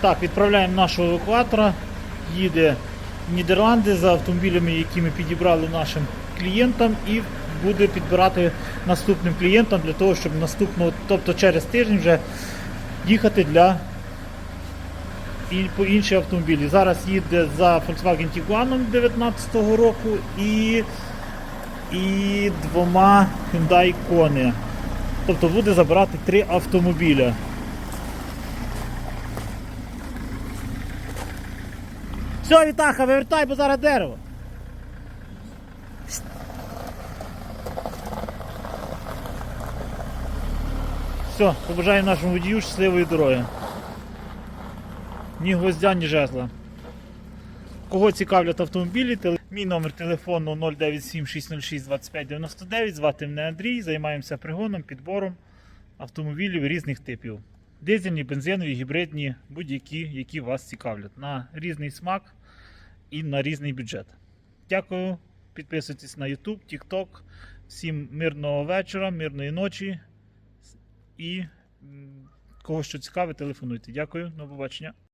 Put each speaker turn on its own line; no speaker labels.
Так, відправляємо нашого евакуатора. Їде в Нідерланди за автомобілями, які ми підібрали нашим клієнтам, і буде підбирати наступним клієнтам для того, щоб наступного, тобто через тиждень вже їхати для і по інші автомобілі. Зараз їде за Volkswagen Tiguan 2019 року і, і двома Hyundai Kona. Тобто буде забирати три автомобіля. Все, Вітаха, вивертай, бо зараз дерево. Все, побажаю нашому водію щасливої дороги. Ні гвоздя, ні жезла. Кого цікавлять автомобілі, теле- мій номер телефону 097 606 2599. Звати мене Андрій. Займаємося пригоном, підбором автомобілів різних типів. Дизельні, бензинові, гібридні, будь-які, які вас цікавлять. На різний смак і на різний бюджет. Дякую. Підписуйтесь на YouTube, TikTok. Всім мирного вечора, мирної ночі. І кого що цікаве, телефонуйте. Дякую, до побачення.